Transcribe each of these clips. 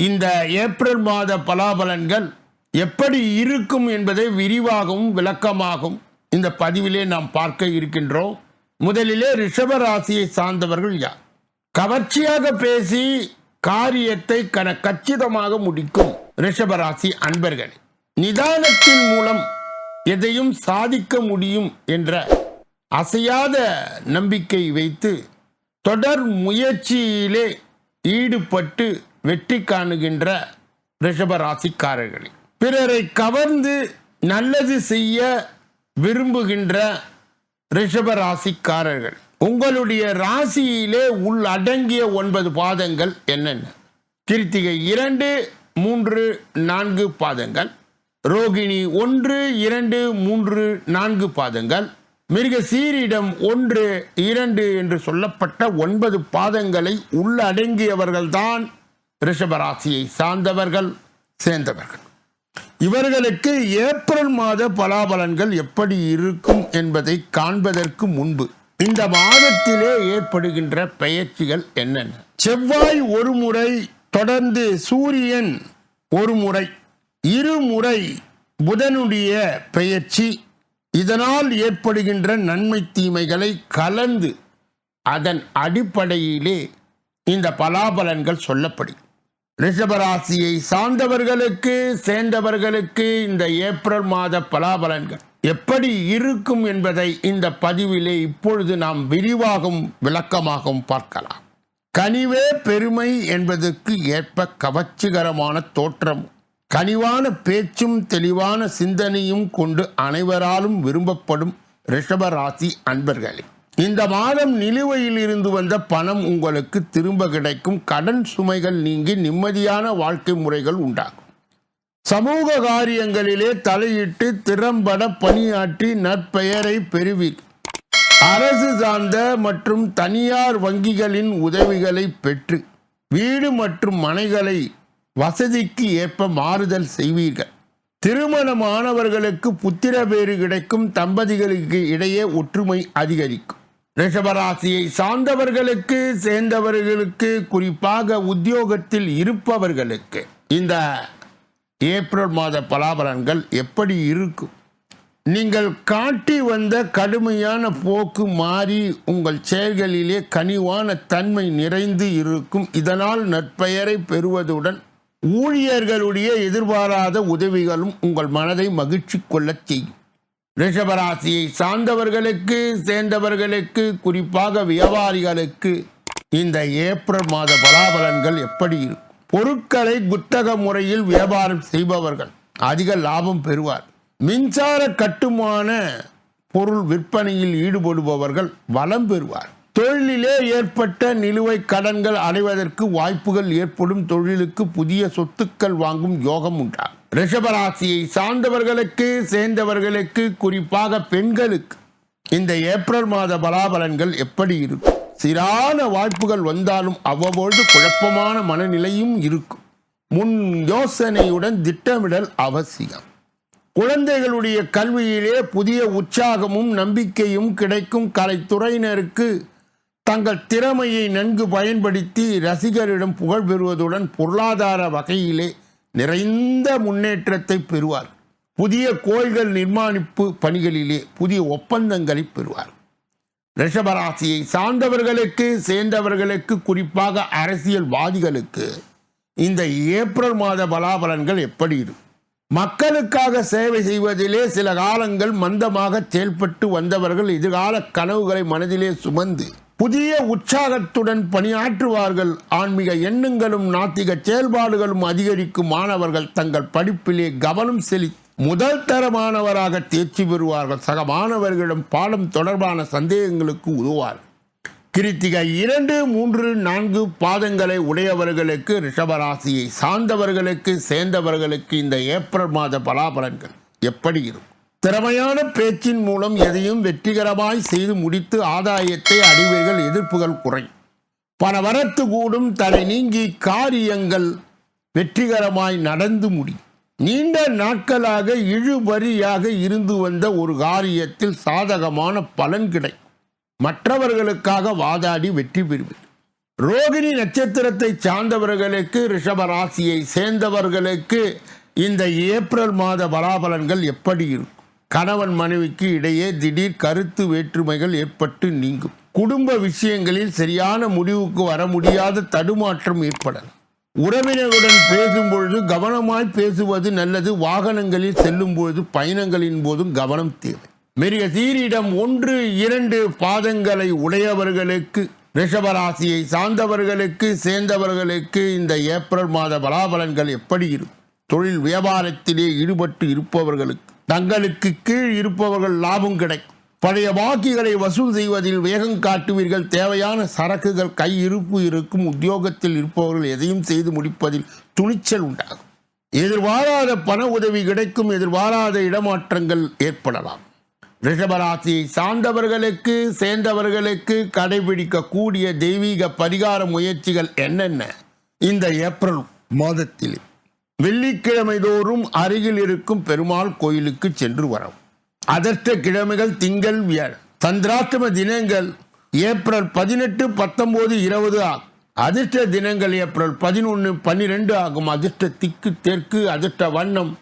இந்த ஏப்ரல் மாத பலாபலன்கள் எப்படி இருக்கும் என்பதை விரிவாகவும் விளக்கமாகவும் இந்த பதிவிலே நாம் பார்க்க இருக்கின்றோம். முதலிலே ரிஷபராசியை சார்ந்தவர்கள் யார்? கவர்ச்சியாக பேசி காரியத்தை கன கச்சிதமாக முடிக்கும் ரிஷபராசி அன்பர்கள் நிதானத்தின் மூலம் எதையும் சாதிக்க முடியும் என்ற அசையாத நம்பிக்கை வைத்து தொடர் முயற்சியிலே ஈடுபட்டு வெற்றி காணுகின்ற ரிஷபராசிக்காரர்களே பிறரை கவர்ந்து நல்லது செய்ய விரும்புகின்ற ரிஷபராசிக்காரர்கள் உங்களுடைய ராசியிலே உள்ளடங்கிய ஒன்பது பாதங்கள் என்னென்ன? கிருத்திகை இரண்டு மூன்று நான்கு பாதங்கள். ரோகிணி ஒன்று இரண்டு மூன்று நான்கு பாதங்கள். மிருக சீரிடம் ஒன்று இரண்டு என்று சொல்லப்பட்ட ஒன்பது பாதங்களை உள்ளடங்கியவர்கள்தான் ரிஷபராசியை சார்ந்தவர்கள் சேர்ந்தவர்கள். இவர்களுக்கு ஏப்ரல் மாத பலாபலன்கள் எப்படி இருக்கும் என்பதை காண்பதற்கு முன்பு இந்த மாதத்திலே ஏற்படுகின்ற பெயர்ச்சிகள் என்னென்ன? செவ்வாய் ஒரு முறை தொடர்ந்து சூரியன் ஒரு முறை இருமுறை புதனுடைய பெயர்ச்சி. இதனால் ஏற்படுகின்ற நன்மை தீமைகளை கலந்து அதன் அடிப்படையிலே இந்த பலாபலன்கள் சொல்லப்படும் ரிஷபராசியை சார்ந்தவர்களுக்கு சேர்ந்தவர்களுக்கு இந்த ஏப்ரல் மாத பலாபலன்கள் எப்படி இருக்கும் என்பதை இந்த பதிவிலே இப்பொழுது நாம் விரிவாகவும் விளக்கமாகவும் பார்க்கலாம். கனிவே பெருமை என்பதற்கு ஏற்ப கவர்ச்சிகரமான தோற்றம். கனிவான பேச்சும் தெளிவான சிந்தனையும் கொண்டு அனைவராலும் விரும்பப்படும் ரிஷபராசி அன்பர்களே. இந்த மாதம் நிலுவையில் இருந்து வந்த பணம் உங்களுக்கு திரும்ப கிடைக்கும். கடன் சுமைகள் நீங்கி நிம்மதியான வாழ்க்கை முறைகள் உண்டாகும். சமூக காரியங்களிலே தலையிட்டு திறம்பட பணியாற்றி நற்பெயரை பெறுவீர். அரசு சார்ந்த மற்றும் தனியார் வங்கிகளின் உதவிகளை பெற்று வீடு மற்றும் மனைகளை வசதிக்கு ஏற்ப மாறுதல் செய்வீர்கள். திருமணமானவர்களுக்கு புத்திர பேறு கிடைக்கும். தம்பதிகளுக்கு இடையே ஒற்றுமை அதிகரிக்கும். ரிஷபராசியை சார்ந்தவர்களுக்கு சேர்ந்தவர்களுக்கு குறிப்பாக உத்தியோகத்தில் இருப்பவர்களுக்கு இந்த ஏப்ரல் மாத பலாபலன்கள் எப்படி இருக்கும்? நீங்கள் காட்டி வந்த கடுமையான போக்கு மாறி உங்கள் செயல்களிலே கனிவான தன்மை நிறைந்து இருக்கும். இதனால் நற்பெயரை பெறுவதுடன் ஊழியர்களுடைய எதிர்பாராத உதவிகளும் உங்கள் மனதை மகிழ்ச்சி கொள்ளச் செய்யும். ரிஷபராசியை சார்ந்தவர்களுக்கு சேர்ந்தவர்களுக்கு குறிப்பாக வியாபாரிகளுக்கு இந்த ஏப்ரல் மாத பலாபலன்கள் எப்படி இருக்கும்? பொருட்களை குத்தக முறையில் வியாபாரம் செய்பவர்கள் அதிக லாபம் பெறுவார். மின்சார கட்டுமான பொருள் விற்பனையில் ஈடுபடுபவர்கள் வளம் பெறுவார். தொழிலிலே ஏற்பட்ட நிலுவை கடன்கள் அடைவதற்கு வாய்ப்புகள் ஏற்படும். தொழிலுக்கு புதிய சொத்துக்கள் வாங்கும் யோகம் உண்டாகும். ரிஷபராசியை சார்ந்தவர்களுக்கு சேர்ந்தவர்களுக்கு குறிப்பாக பெண்களுக்கு இந்த ஏப்ரல் மாத பலாபலன்கள் எப்படி இருக்கும்? சிறான வாய்ப்புகள் வந்தாலும் அவ்வப்பொழுது குழப்பமான மனநிலையும் இருக்கும். முன் யோசனையுடன் திட்டமிடல் அவசியம். குழந்தைகளுடைய கல்வியிலே புதிய உற்சாகமும் நம்பிக்கையும் கிடைக்கும் கலைத்துறையினருக்கு தங்கள் திறமையை நன்கு பயன்படுத்தி ரசிகரிடம் புகழ் பெறுவதுடன் பொருளாதார வகையிலே நிறைந்த முன்னேற்றத்தை பெறுவார். புதிய கோயில்கள் நிர்மாணிப்பு பணிகளிலே புதிய ஒப்பந்தங்களை பெறுவார். ரிஷபராசியை சார்ந்தவர்களுக்கு சேர்ந்தவர்களுக்கு குறிப்பாக அரசியல்வாதிகளுக்கு இந்த ஏப்ரல் மாத பலாபலன்கள் எப்படி இருக்கும் மக்களுக்காக சேவை செய்வதிலே சில காலங்கள் மந்தமாக செயல்பட்டு வந்தவர்கள் எதிர்கால கனவுகளை மனதிலே சுமந்து புதிய உற்சாகத்துடன் பணியாற்றுவார்கள். ஆன்மீக எண்ணங்களும் நாத்திக செயல்பாடுகளும் அதிகரிக்கும் மாணவர்கள் தங்கள் படிப்பிலே கவனம் செலுத்தி முதல் தரமானவராக தேர்ச்சி பெறுவார்கள். சக மாணவர்களிடம் பாடம் தொடர்பான சந்தேகங்களுக்கு உதவுவார்கள் கிருத்திகை இரண்டு மூன்று நான்கு பாதங்களை உடையவர்களுக்கு ரிஷபராசியை சார்ந்தவர்களுக்கு சேர்ந்தவர்களுக்கு இந்த ஏப்ரல் மாத பலாபலன்கள் எப்படி இருக்கும்? திறமையான பேச்சின் மூலம் எதையும் வெற்றிகரமாய் செய்து முடித்து ஆதாயத்தை அடைவீர்கள். எதிர்ப்புகள் குறையும் பணவரத்து கூடும் தடை நீங்கி காரியங்கள் வெற்றிகரமாய் நடந்து முடியும் நீண்ட நாட்களாக இழுபறியாக இருந்து வந்த ஒரு காரியத்தில் சாதகமான பலன் கிடைக்கும் மற்றவர்களுக்காக வாதாடி வெற்றி பெறுவீர் ரோகிணி நட்சத்திரத்தை சார்ந்தவர்களுக்கு ரிஷபராசியை சேர்ந்தவர்களுக்கு இந்த ஏப்ரல் மாத பலாபலன்கள் எப்படி இருக்கும்? கணவன் மனைவிக்கு இடையே திடீர் கருத்து வேற்றுமைகள் ஏற்பட்டு நீங்கும். குடும்ப விஷயங்களில் சரியான முடிவுக்கு வர முடியாத தடுமாற்றம் ஏற்படலாம். உறவினருடன் பேசும்பொழுது கவனமாய் பேசுவது நல்லது. வாகனங்களில் செல்லும் பொழுது பயணங்களின் போதும் கவனம் தேவை. மிருக சீரிடம் ஒன்று இரண்டு பாதங்களை உடையவர்களுக்கு ரிஷபராசியை சார்ந்தவர்களுக்கு சேர்ந்தவர்களுக்கு இந்த ஏப்ரல் மாத பலாபலன்கள் எப்படி இருக்கும்? தொழில் வியாபாரத்திலே ஈடுபட்டு இருப்பவர்களுக்கு தங்களுக்கு கீழ் இருப்பவர்கள் லாபம் கிடைக்கும். பழைய பாக்கிகளை வசூல் செய்வதில் வேகம் காட்டுவீர்கள். தேவையான சரக்குகள் கையிருப்பு இருக்கும். உத்தியோகத்தில் இருப்பவர்கள் எதையும் செய்து முடிப்பதில் துணிச்சல் உண்டாகும். எதிர்பாராத பண உதவி கிடைக்கும். எதிர்பாராத இடமாற்றங்கள் ஏற்படலாம். ரிஷபராசியை சார்ந்தவர்களுக்கு சேர்ந்தவர்களுக்கு கடைபிடிக்கக்கூடிய தெய்வீக பரிகார முயற்சிகள் என்னென்ன? இந்த ஏப்ரல் மாதத்தில். வெள்ளிக்கிழமை தோறும் அருகில் இருக்கும் பெருமாள் கோயிலுக்கு சென்று வரவும் அதர்ஷ்ட கிழமைகள் திங்கள் வியாழன் சந்திராஷ்டம தினங்கள் ஏப்ரல் பதினெட்டு பத்தொம்போது இருபது ஆகும் அதிர்ஷ்ட தினங்கள் ஏப்ரல் பதினொன்று பன்னிரெண்டு ஆகும். அதிர்ஷ்ட திக்கு தெற்கு அதிர்ஷ்ட வண்ணம்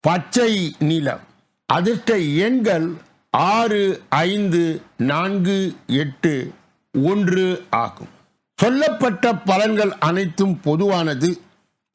பச்சை நீளம் அதிர்ஷ்ட எண்கள் ஆறு ஐந்து நான்கு எட்டு ஒன்று ஆகும். சொல்லப்பட்ட பலன்கள் அனைத்தும் பொதுவானது.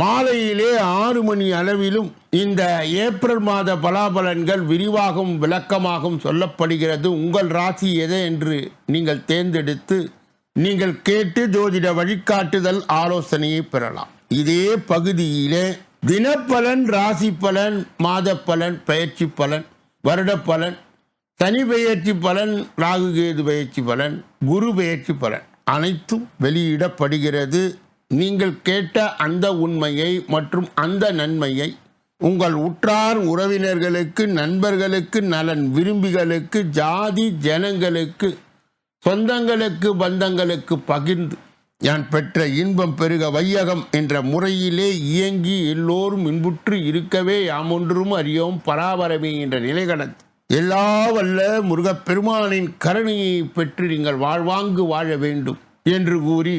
மாலையிலே ஆறு மணி அளவிலும் இந்த ஏப்ரல் மாத பலாபலன்கள் விரிவாகவும் விளக்கமாகவும் சொல்லப்படுகிறது. உங்கள் ராசி எது என்று நீங்கள் தேர்ந்தெடுத்து நீங்கள் கேட்டு ஜோதிட வழிகாட்டுதல் ஆலோசனையை பெறலாம். இதே பகுதியிலே தினப்பலன் ராசி பலன் மாத பலன் பயிற்சி பலன் வருட பலன் சனி பெயர்ச்சி பலன் ராகுகேது பயிற்சி பலன் குரு பெயர்ச்சி பலன் அனைத்தும் வெளியிடப்படுகிறது. நீங்கள் கேட்ட அந்த உண்மையை மற்றும் அந்த நன்மையை உங்கள் உற்றார் உறவினர்களுக்கு நண்பர்களுக்கு நலன் விரும்பிகளுக்கு ஜாதி ஜனங்களுக்கு சொந்தங்களுக்கு பந்தங்களுக்கு பகிர்ந்து யான் பெற்ற இன்பம் பெருக வையகம் என்ற முறையிலே இயங்கி எல்லோரும் இன்புற்று இருக்கவே யாம் ஒன்றும் அறியோம் பராபரமே என்ற நிலை கடந்து. எல்லா வல்ல முருகப்பெருமானின் கருணையை பெற்று நீங்கள் வாழ்வாங்கு வாழ வேண்டும் என்று கூறி